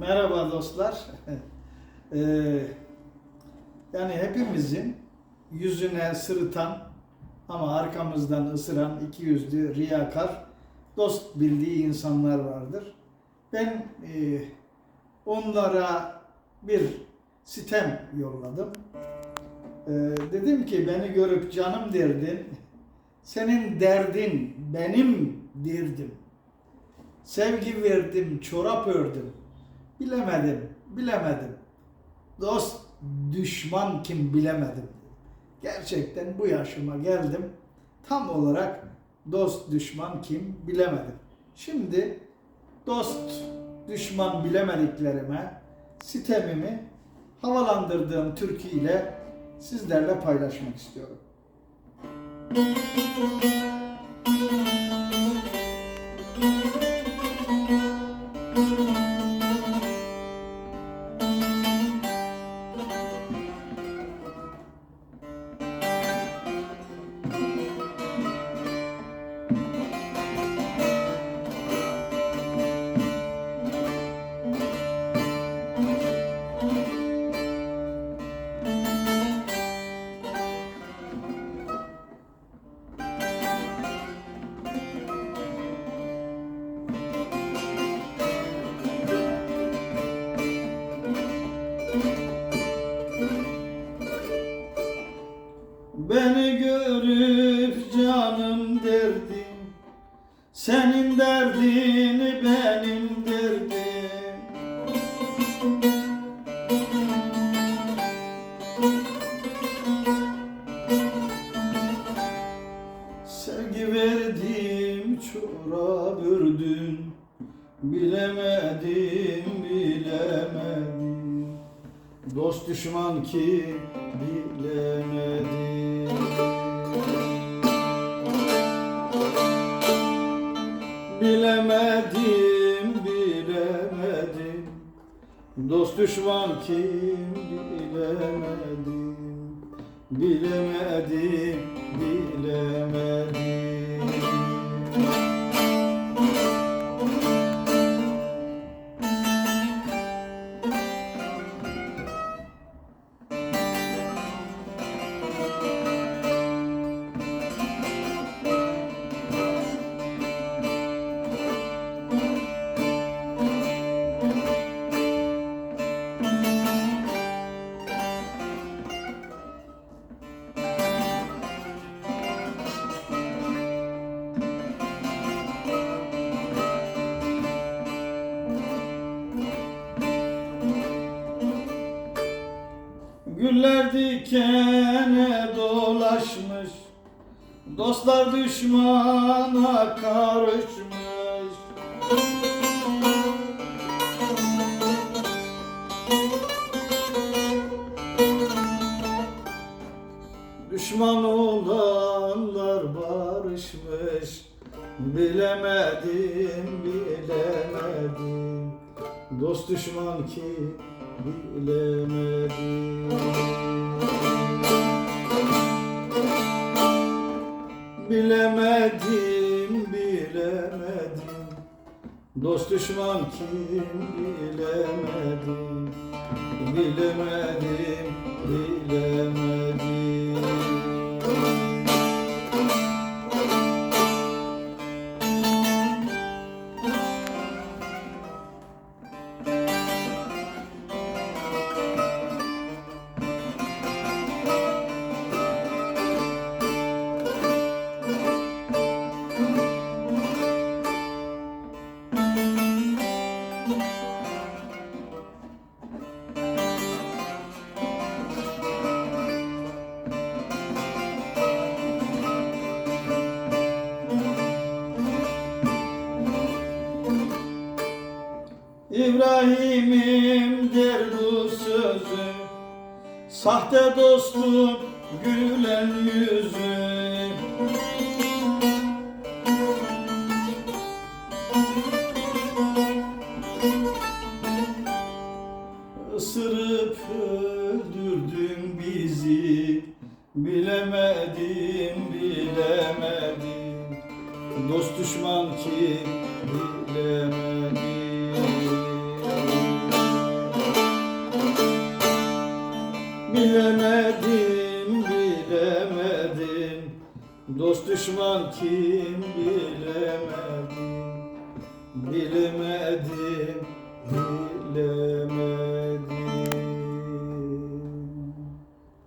Merhaba dostlar. Ee, yani hepimizin yüzüne sırıtan ama arkamızdan ısıran iki yüzlü riyakar dost bildiği insanlar vardır. Ben e, onlara bir sitem yolladım. Ee, dedim ki beni görüp canım derdin, senin derdin benim derdim. Sevgi verdim, çorap ördüm. Bilemedim, bilemedim. Dost, düşman kim bilemedim. Gerçekten bu yaşıma geldim. Tam olarak dost, düşman kim bilemedim. Şimdi dost, düşman bilemediklerime sitemimi havalandırdığım türkü ile sizlerle paylaşmak istiyorum. Beni canım derdim Senin derdini benim derdim. Sevgi verdim çora bürdün Bilemedim bilemedim. Dost düşman ki Bilemedim Düşman kim bilemedim Bilemedim bilemedim Güller dikene dolaşmış Dostlar düşmana karışmış. Düşman olanlar barışmış Bilemedim, bilemedim Dost düşman ki bilemedim Bilemedim, bilemedim. Dost düşman kim bilemedim. Bilemedim, bilemedim İbrahim'im der bu sözü Sahte dostum gülen yüzü Isırıp öldürdün bizi. Bilemedim, bilemedim Dost düşman ki bilemedim Bilemedim, bilemedim. Dost düşman kim bilemedim